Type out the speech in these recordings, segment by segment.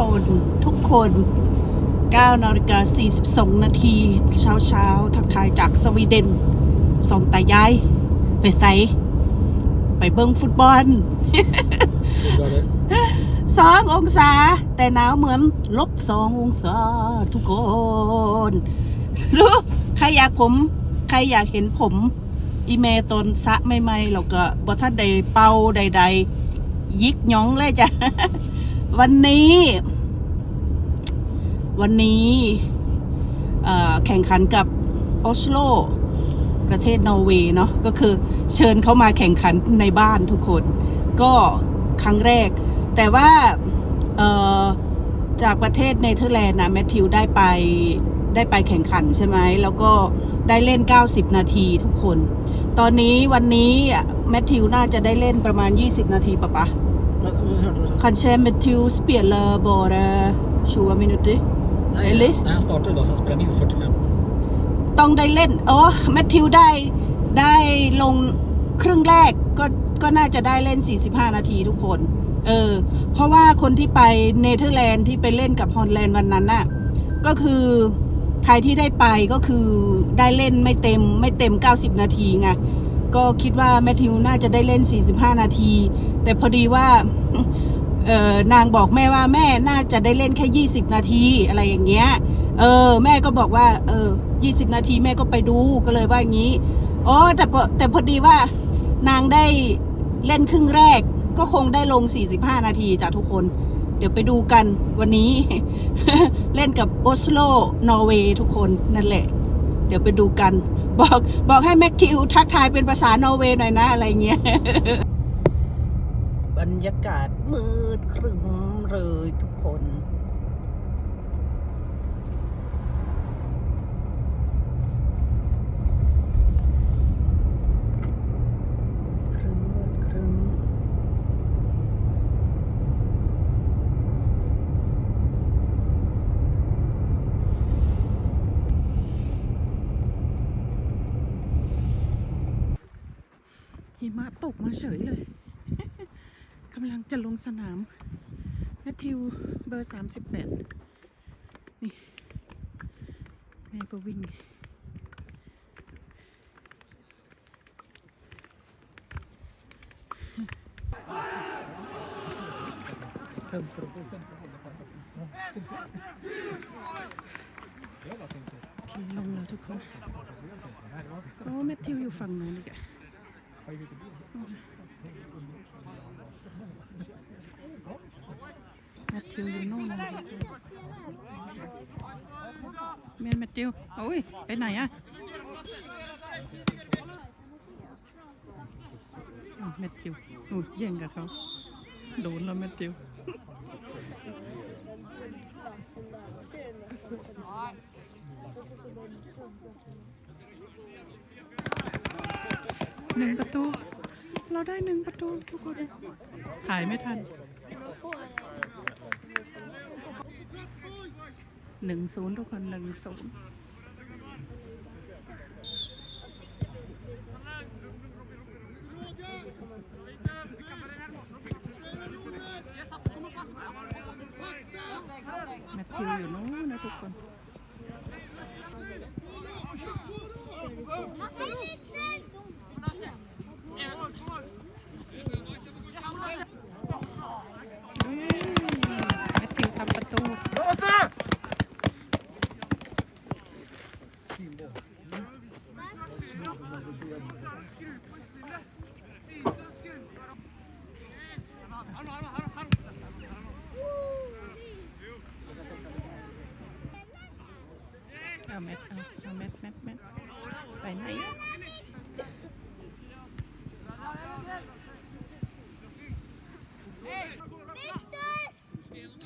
คนทุกคน9นาฬิกา42 นาทีเช้าเช้าทักทายจากสวีเดนสองตายาย ไปใส่ไปเบิ้งฟุตบอลสององศา แต่หนาวเหมือนลบสององศาทุกคนรู้ใครอยากผม ใครอยากเห็นผม อีเมตนสะไม่ไม่ๆเราก็บอท่านใดเป่าใด ๆ ยิกหยองเลยจ้ะ วันนี้ วันนี้เอ่อแข่งขันกับออสโล ประเทศนอร์เวย์เนาะก็คือเชิญเขามาแข่งขันในบ้านทุกคน ก็ครั้งแรก แต่ว่าเอ่อจากประเทศเนเธอร์แลนด์นะแมทธิวได้ไปได้ไปแข่งขันใช่ไหม แล้วก็ได้เล่น 90 นาทีทุกคน ตอนนี้วันนี้แมทธิวน่าจะได้เล่นประมาณ 20 นาทีปะปะ Men, men, hörde du så? Kanske Matthew spelar bara 20 minuter? Nej, Eller? nej, han startade idag så han spelar minst 45. ต้องได้เล่น อ๋อ แมทธิวได้ได้ลงครึ่งแรกก็ก็น่าจะได้เล่น 45 นาทีทุกคน เออ เพราะว่าคนที่ไปเนเธอร์แลนด์ที่ไปเล่นกับฮอลแลนด์วันนั้นน่ะ ก็คือใครที่ได้ไปก็คือได้เล่นไม่เต็มไม่เต็ม 90 นาทีไง ก็คิดว่าแมทธิวน่าจะได้เล่น 45 นาที แต่พอดีว่า เออนางบอกแม่ว่าแม่น่าจะได้เล่นแค่ 20 นาทีอะไรอย่างเงี้ย เออ แม่ก็บอกว่า เออ 20 นาทีแม่ก็ไปดูก็เลยว่าอย่างนี้อ๋อแต่พอแต่พอดีว่านางได้เล่นครึ่งแรกก็คงได้ลง 45 นาทีจ้ะทุกคน เดี๋ยวไปดูกันวันนี้ เล่นกับโอสโล นอร์เวย์ทุกคนนั่นแหละ เดี๋ยวไปดูกัน บอกบอกให้แมทธิวทักทายเป็นภาษานอร์เวย์หน่อยนะอะไรเงี้ย รรยากาศมืดครึ้มเลยทุกคน ครึ้มมืดครึ้มหิมะตกมาเฉยเลย จะลงสนามแมทธิวเบอร์สามสิบแปดนี่แม่ก็วิ่ง Centrum. โอเคลงแล้วทุกคนโอ้แมทธิวอยู่ฝั่งนู้นอีกอะ แมทธิวอยู่โน่นนะเมนแมทธิวโอ้ย ไปไหนอะแมทธิวโอ้ยแย่งกับเขาโดนแล้วแมทธิวหนึ่งประตู เราได้หนึ่งประตูทุกคนถ่ายไม่ทันหนึ่งศูนย์ทุกคนหนึ่งศูนย์แมทธิวอยู่นู้นนะทุกคน เอ้ยแมทธิวทำประตู เอาแมทเอาเอาแมทแมทแมทไปไหน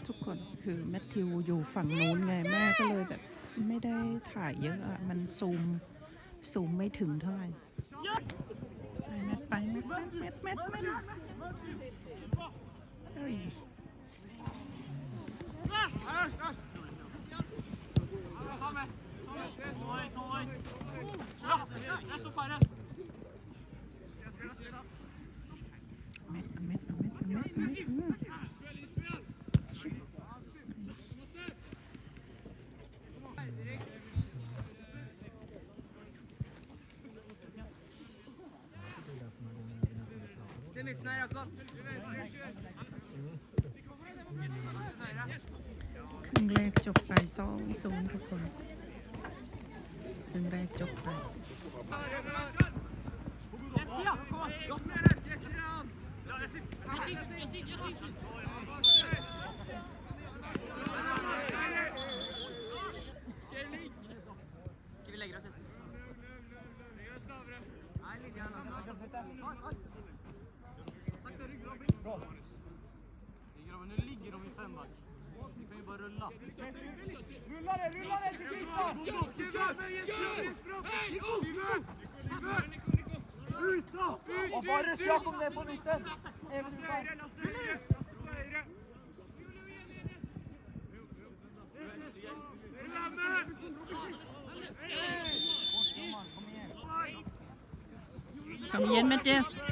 ทุกคนคือแมทธิวอยู่ฝั่งนู้นไงแม่ก็เลยแบบไม่ได้ถ่ายเยอะอะมันซูมซูมไม่ถึงเท่าไหร่ไปแมทไปแมทแมทแมทแมทเฮ้ยเม็ดเอาเม็ดเอาเม็ Demet Naya kalk. Kırmızı çok ben sağ olsun. den reiste opp der. Vi legger oss rulla. Rulla det, rulla det til Kjøtta! Og bare Jakob ned på midten. Evensen på høyre. Kom igjen, med det!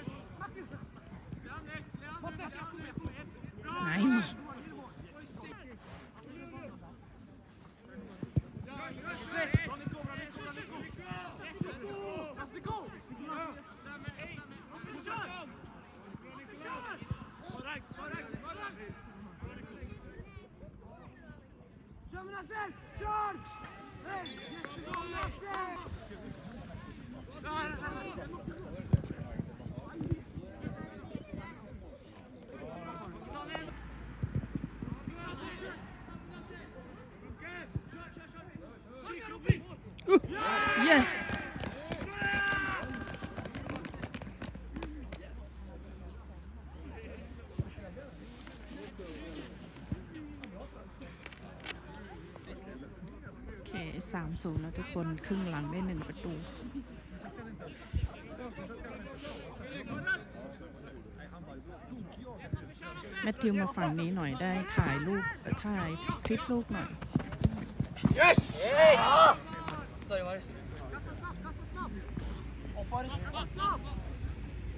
Hey! ศูนย์แล้วทุกคนครึ่งหลังได้หนึ่งประตูแมทธิวมาฝั่งนี้หน่อยได้ถ่ายรูปเอ่อถ่ายคลิปลูกหน่อย Sorry Boris. Och Boris.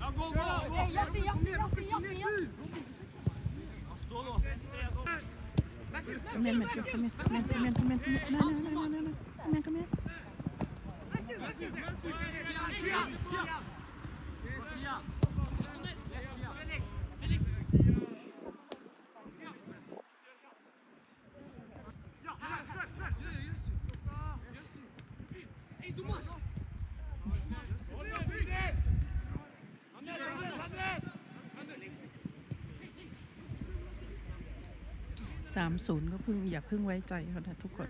Ja, gå, gå, gå! Jag ser, jag ser, jag ser, jag ser. Då, då. Kom igen Matthew, kom igen, kom igen, kom igen, kom igen, kom igen, nej, nej, nej, nej, nej, kom igen, kom igen. Andres! สามศูนย์ก็เพิ่งอย่าเพิ่งไว้ใจเขานะทุกคน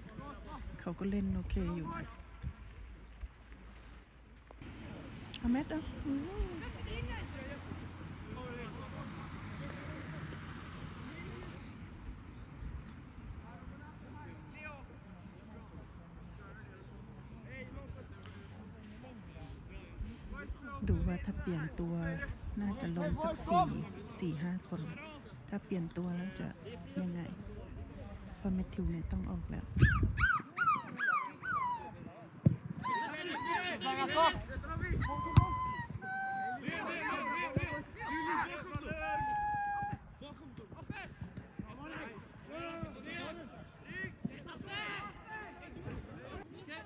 เขาก็เล่นโอเคอยู่นะ เมทเอาอืมดูว่าถ้าเปลี่ยนตัวน่าจะลงสักสี่สี่ห้าคน ถ้าเปลี่ยนตัวแล้วจะยังไงเพราะแมทิวเนี่ยต้องออกแล้ว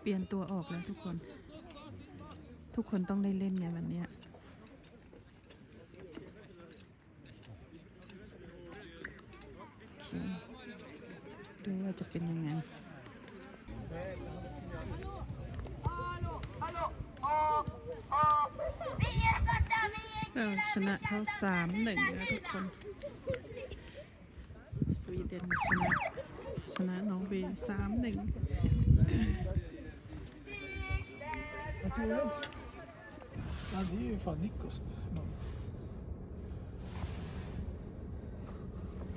ลี่ยนตัวออกแล้วทุกคน ทุกคนต้องได้เล่นไงวันเนี้ยดูว่าจะเป็นยังไงเราชนะเขาสามหนึ่งนะทุกคน สวีเดนชนะ ชนะน้อร์เวสามหนึ่ง Vad tror du? Ja, det är ju fan Nikos. Ja.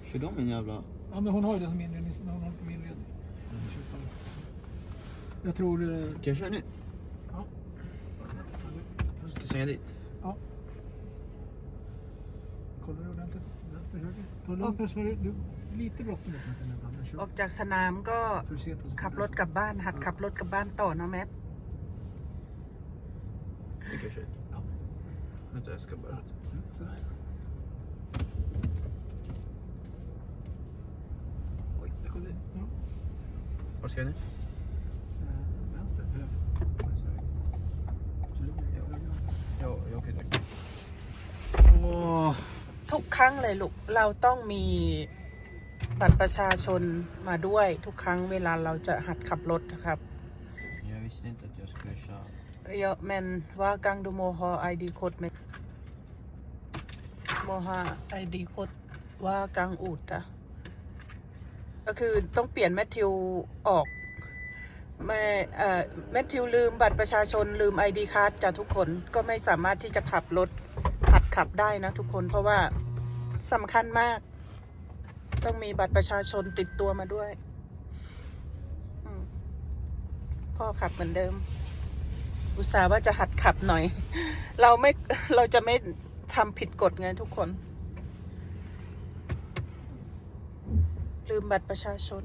Kör de en jävla... Ja, men hon har ju det som inredning. Hon har på inredning. Jag tror... eh, Kan jag köra nu? Ja. Ska jag svänga dit? Ja. Kollar du ordentligt? Vänster, höger. Ta lugnt nu. Sverige. Du, lite bråttom är det nästan. Men ออก kör จากสนามก็ för sent. och så- ขับรถกลับบ้านหัดขับรถกลับบ้านต่อนะแมท Nu kan jag köra. Ja. Vänta, jag ska bara... Mm, sådär. Oj, där kom det. Ja. Var ska jag nu? Eh, Vänster, höger. Så lugn, jag höger. Jag, jag åker direkt. ทุกครั้งเลยลูก เราต้องมีบัตรประชาชนมาด้วยทุกครั้งเวลาเราจะหัดขับรถนะครับ Jag visste inte att jag skulle köra. Ja, men hver gang du må ha ID-kort med må ha ID-kort ว่ากังอูดอะก็คือต้องเปลี่ยนแมทธิวออกแม่เอ่อแมทธิวลืมบัตรประชาชนลืม ID ค a r d จากทุกคนก็ไม่สามารถที่จะขับรถหัดขับได้นะทุกคนเพราะว่าสำคัญมาก ต้องมีบัตรประชาชนติดตัวมาด้วยพ่อขับเหมือนเดิม อุตส่าห์ว่าจะหัดขับหน่อย เราไม่เราจะไม่ทำผิดกฎไงทุกคน ลืมบัตรประชาชน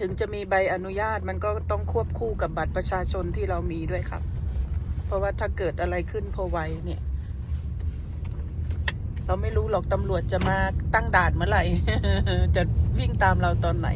ถึงจะมีใบอนุญาตมันก็ต้องควบคู่กับบัตรประชาชนที่เรามีด้วยครับ เพราะว่าถ้าเกิดอะไรขึ้นพอไวเนี่ย เราไม่รู้หรอกตำรวจจะมาตั้งด่านเมื่อไหร่ จะวิ่งตามเราตอนไหน